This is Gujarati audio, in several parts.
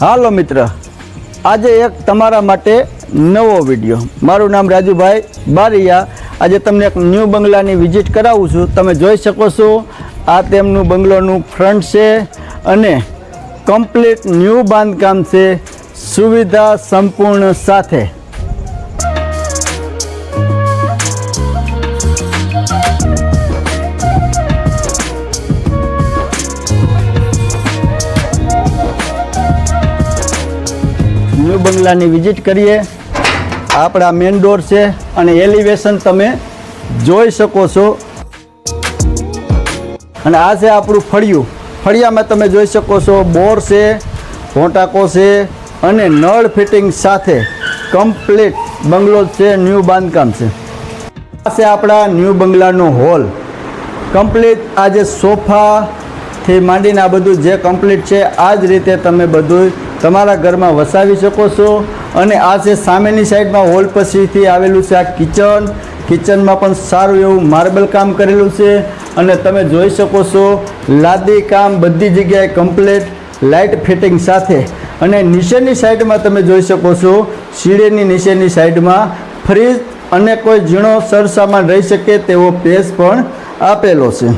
હાલો મિત્ર, આજે એક તમારા માટે નવો વીડિયો. મારું નામ રાજુભાઈ બારિયા. આજે તમને એક ન્યૂ બંગલાની વિઝિટ કરાવું છું. તમે જોઈ શકો છો, આ તેમનું બંગલોનું ફ્રન્ટ છે અને કમ્પ્લીટ ન્યૂ બાંધકામ છે. સુવિધા સંપૂર્ણ સાથે. બંગલાની વિઝિટ કરીએ. આપણા મેન ડોર છે અને એલિવેશન તમે જોઈ શકો છો. અને આ છે આપણું ફળિયું. ફળિયામાં તમે જોઈ શકો છો બોર છે, ઘોટાકો છે અને નળ ફિટિંગ સાથે કમ્પ્લીટ બંગલો છે, ન્યૂ બાંધકામ છે. આ છે આપણા ન્યૂ બંગલાનો હોલ. કમ્પ્લીટ આ જે સોફાથી માંડીને આ બધું જે કમ્પ્લીટ છે, આ જ રીતે તમે બધું તમારા ઘરમાં વસાવી શકો છો અને આ છે સામેની સાઈડમાં હોલ પછીથી આવેલું છે આ કિચન. કિચનમાં પણ સારું એવું માર્બલ કામ કરેલું છે અને તમે જોઈ શકો છો, લાદી કામ બધી જગ્યાએ કમ્પ્લેટ લાઇટ ફિટિંગ સાથે. અને નીચેની સાઈડમાં તમે જોઈ શકો છો, સીડીની નીચેની સાઈડમાં ફ્રીજ અને કોઈ ઝીણો સરસામાન રહી શકે તેવો પેસ પણ આપેલો છે.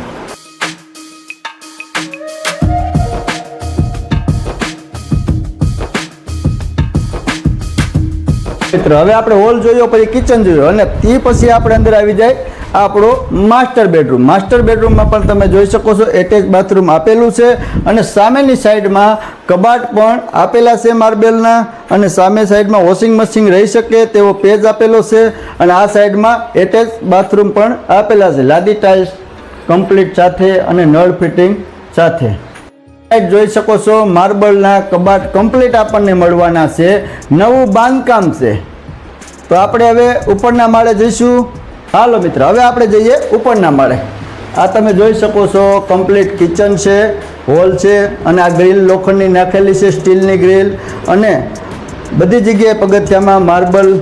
મિત્ર, હવે આપણે હોલ જોયો, પછી કિચન જોયો અને તે પછી આપણે અંદર આવી જાય આપણો માસ્ટર બેડરૂમ માસ્ટર બેડરૂમમાં પણ તમે જોઈ શકો છો એટેચ બાથરૂમ આપેલું છે અને સામેની સાઈડમાં કબાટ પણ આપેલા છે માર્બેલના અને સામે સાઈડમાં વોશિંગ મશીન રહી શકે તેવો પેજ આપેલો છે અને આ સાઈડમાં એટેચ બાથરૂમ પણ આપેલા છે. લાદી ટાઇલ્સ કમ્પ્લીટ સાથે અને નળ ફિટિંગ સાથે. જોઈ શકો છો. માર્બલના કબાટ કમ્પ્લીટ આપણને મળવાના છે. નવું બાંધકામ છે. તો આપણે હવે ઉપરના માળે જઈશું. હાલો મિત્ર, હવે આપણે જઈએ ઉપરના માળે. આ તમે જોઈ શકો છો કમ્પ્લીટ કિચન છે હોલ છે, અને આ ગ્રીલ લોખંડની નાખેલી છે સ્ટીલની ગ્રીલ અને બધી જગ્યાએ પગથિયામાં માર્બલ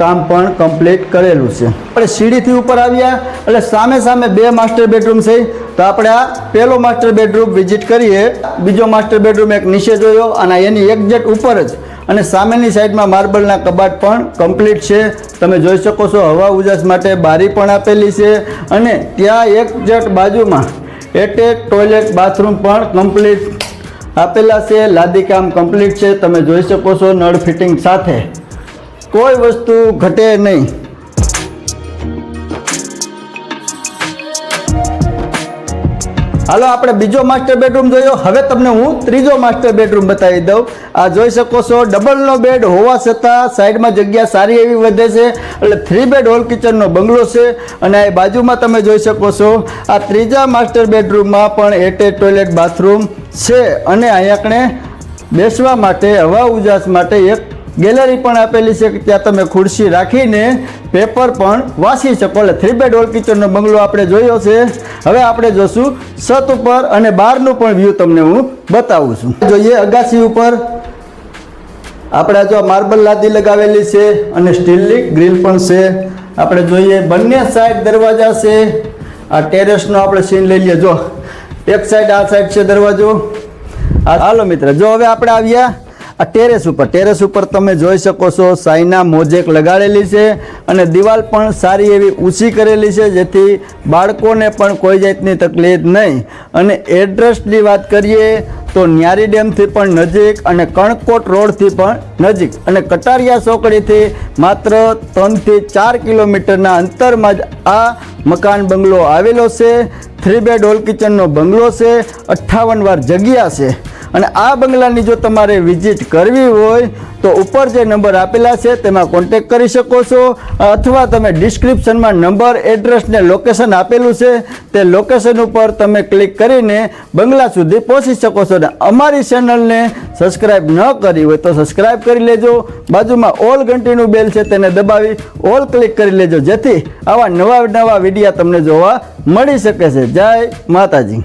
કામ પણ કમ્પ્લીટ કરેલું છે. આપણે સીડીથી ઉપર આવ્યા, એટલે સામે સામે બે માસ્ટર બેડરૂમ છે. તો આપણે આ પહેલો માસ્ટર બેડરૂમ વિઝિટ કરીએ. બીજો માસ્ટર બેડરૂમ એક નીચે જોયો અને એની એક્ઝેક્ટ ઉપર જ અને સામેની સાઈડમાં માર્બલના કબાટ પણ કમ્પ્લીટ છે. તમે જોઈ શકો છો હવા ઉજાસ માટે બારી પણ આપેલી છે અને ત્યાં એક્ઝેક્ટ બાજુમાં એટેચ ટોયલેટ બાથરૂમ પણ કમ્પ્લીટ આપેલા છે. લાદીકામ કમ્પ્લીટ છે. તમે જોઈ શકો છો નળ ફિટિંગ સાથે. કોઈ વસ્તુ ઘટે નહીં. હાલો, આપણે બીજો માસ્ટર બેડરૂમ જોયો. હવે તમને હું ત્રીજો માસ્ટર બેડરૂમ બતાવી દઉં. આ જોઈ શકો છો, ડબલનો બેડ હોવા છતાં સાઈડમાં જગ્યા સારી એવી વધે છે. એટલે થ્રી બેડ હોલ કિચનનો બંગલો છે. અને આ બાજુમાં તમે જોઈ શકો છો, આ ત્રીજા માસ્ટર બેડરૂમમાં પણ એટેચ ટોયલેટ બાથરૂમ છે. અને અહીંયા કણે બેસવા માટે, હવા ઉજાસ માટે એક ગેલેરી પણ આપેલી છે કે ત્યાં તમે ખુરશી રાખીને પેપર પણ વાંચી શકો. એટલે થ્રી બેડ હોલ કિચનનો બંગલો આપણે જોયો છે. હવે આપણે જોશું છત ઉપર અને બહારનું પણ વ્યૂ તમને હું બતાવું છું. જોઈએ અગાસી ઉપર. આપણે જો માર્બલ લાદી લગાવેલી છે અને સ્ટીલની ગ્રીલ પણ છે. આપણે જોઈએ બંને સાઈડ દરવાજા છે. આ ટેરેસનો આપણે સીન લઈ લઈએ. જો એક સાઈડ આ સાઈડ છે દરવાજો. હાલો મિત્ર, જો હવે આપણે આવ્યા આ ટેરેસ ઉપર. ટેરેસ ઉપર તમે જોઈ શકો છો સાઈના મોજેક લગાડેલી છે અને દિવાલ પણ સારી એવી ઊંચી કરેલી છે જેથી બાળકોને પણ કોઈ જાતની તકલીફ નહીં. અને એડ્રેસની વાત કરીએ તો ન્યારી ડેમથી પણ નજીક અને કણકોટ રોડથી પણ નજીક. અને કટારિયા ચોકડીથી માત્ર ત્રણથી ચાર કિલોમીટરના અંતરમાં જ આ મકાન બંગલો આવેલો છે. થ્રી બેડ હોલ કિચનનો બંગલો છે. અઠ્ઠાવન વાર જગ્યા છે. અને આ બંગલાની જો તમારે વિઝિટ કરવી હોય, તો ઉપર જે નંબર આપેલા છે, તેમાં કોન્ટેક કરી શકો છો. અથવા તમે ડિસ્ક્રિપ્શનમાં નંબર એડ્રેસ ને લોકેશન આપેલું છે, તે લોકેશન ઉપર તમે ક્લિક કરીને બંગલા સુધી પહોંચી શકો છો. અને અમારી ચેનલને સબસ્ક્રાઇબ ન કરી હોય, તો સબસ્ક્રાઇબ કરી લેજો. બાજુમાં ઓલ ઘંટીનું બેલ છે, તેને દબાવી ઓલ ક્લિક કરી લેજો. જેથી આવા નવા નવા વિડીયા તમને જોવા મળી શકે છે. જય માતાજી.